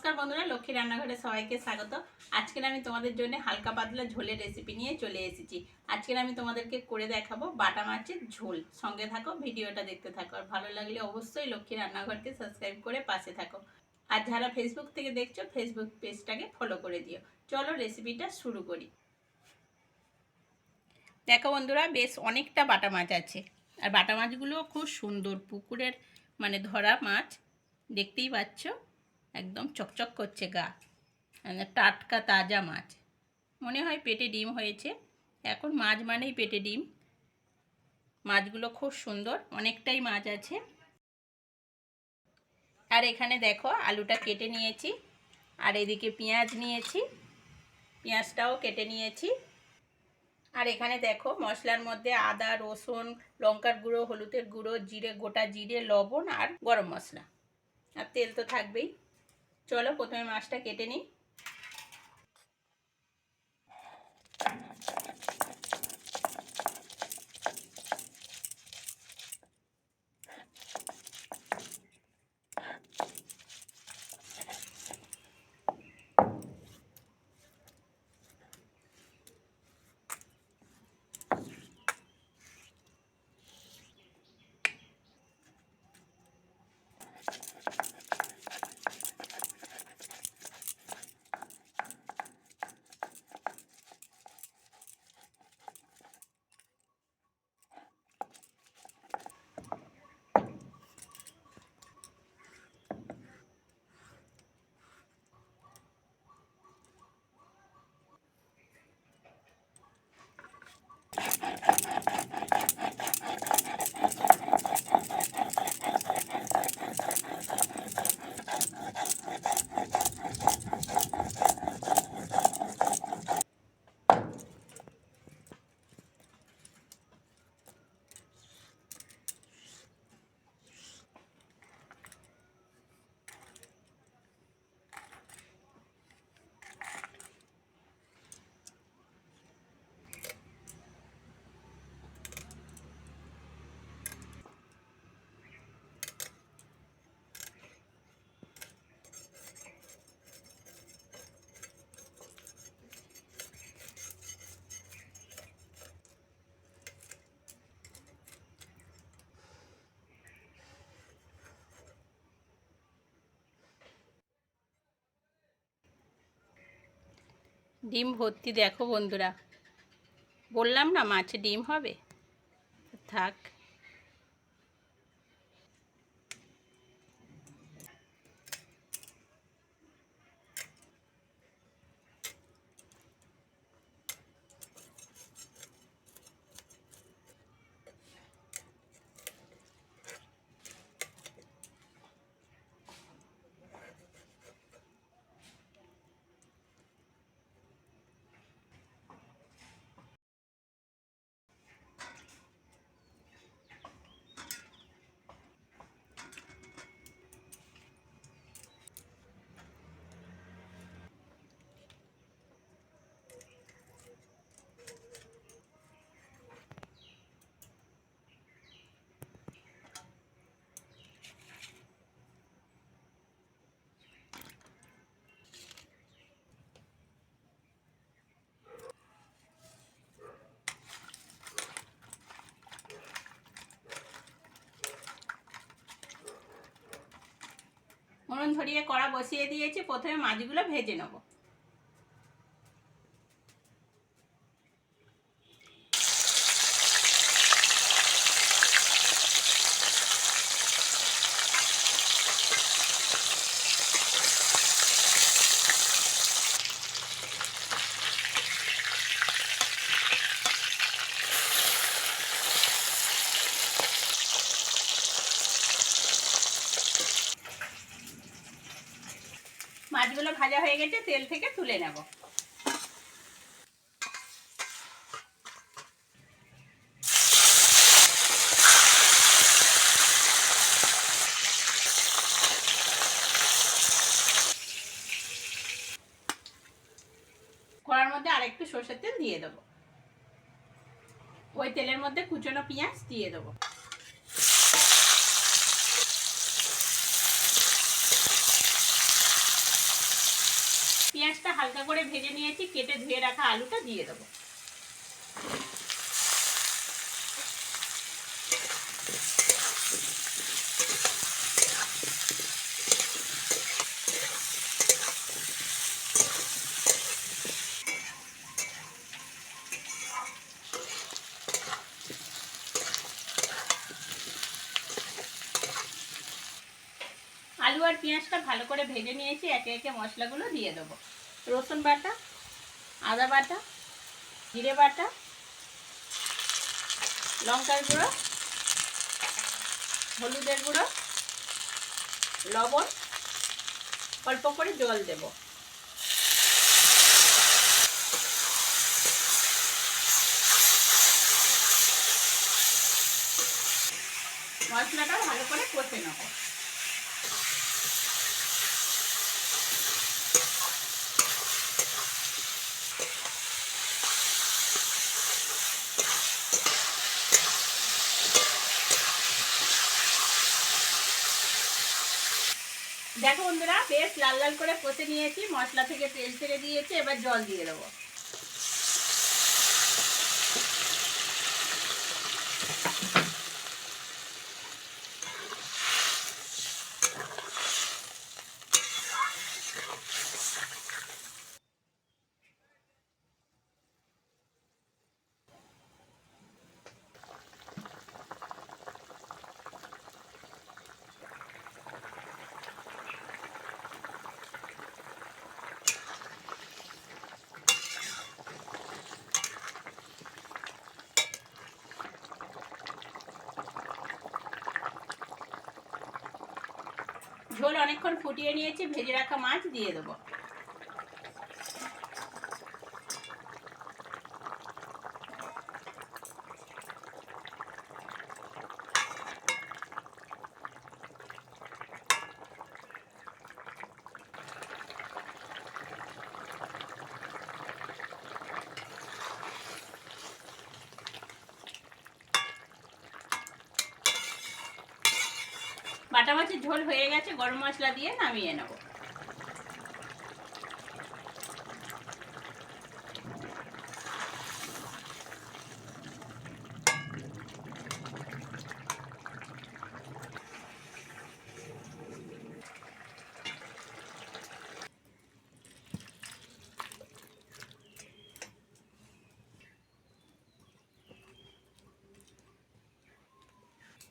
নমস্কার বন্ধুরা, লক্ষ্মী রান্নাঘরে সবাইকে স্বাগত। আজকের আমি তোমাদের জন্য হালকা পাতলা ঝোলের রেসিপি নিয়ে চলে এসেছি। আজকের আমি তোমাদেরকে করে দেখাবো বাটা মাছের ঝোল। সঙ্গে থাকো, ভিডিওটা দেখতে থাকো। আর ভালো লাগলে অবশ্যই লক্ষ্মী রান্নাঘরকে সাবস্ক্রাইব করে পাশে থাকো। আর যারা ফেসবুক থেকে দেখছ ফেসবুক পেজটাকে ফলো করে দিও। চলো রেসিপিটা শুরু করি। দেখো বন্ধুরা, বেশ অনেকটা বাটা মাছ আছে। আর বাটা মাছগুলো খুব সুন্দর পুকুরের মানে ধরা মাছ, দেখতেই পাচ্ছ। একদম চকচক করছে গা। মানে টাটকা তাজা মাছ। মনে হয় পেটে ডিম হয়েছে। এখন মাছ মানেই পেটে ডিম। মাছগুলো খুব সুন্দর, অনেকটাই মাছ আছে। আর এখানে দেখো, আলুটা কেটে নিয়েছি। আর এদিকে পেঁয়াজ নিয়েছি। পেঁয়াজটাও কেটে নিয়েছি। আর এখানে দেখো, মশলার মধ্যে আদা, রসুন, লঙ্কার গুঁড়ো, হলুদের গুঁড়ো, জিরে, গোটা জিরে, লবণ আর গরম মশলা। আর তেল তো থাকবেই। চলো প্রথমে মাছটা কেটে নিই। ডিম ভর্তি দেখো বন্ধুরা। বললাম না মাছে ডিম হবে? থাক। মরণ ধরিয়ে কড়া বসিয়ে দিয়েছি প্রথমে মাছগুলো ভেজে নেব। মাছগুলো ভাজা হয়ে গেছে, তেল থেকে তুলে নেব। কড়ার মধ্যে আরেকটু সর্ষের তেল দিয়ে দেবো। ওই তেলের মধ্যে কুচনো পেঁয়াজ দিয়ে দেবো। পেঁয়াজটা হালকা করে ভেজে নিয়েছি কেটে ধুয়ে রাখা আলুটা দিয়ে দেবো আলু আর পেঁয়াজটা ভালো করে ভেজে নিয়েছি, একে একে মশলাগুলো দিয়ে দেবো। রসুন বাটা, আদা বাটা, জিরে বাটা, লঙ্কার গুঁড়ো, হলুদের গুঁড়ো, লবণ, অল্প করে জল দেব। মশলাটা ভালো করে কষে নেব। দেখো বন্ধুরা, বেশ লাল লাল করে কষে নিয়েছি, মশলা থেকে তেল ছেড়ে দিয়েছি, এবার জল দিয়ে দেবো ঝোল অনেকক্ষণ ফুটিয়ে নিয়েছি ভেজে রাখা মাছ দিয়ে দেবো। বাটা মাছের ঝোল হয়ে গেছে গরম মশলা দিয়ে নামিয়ে নেব।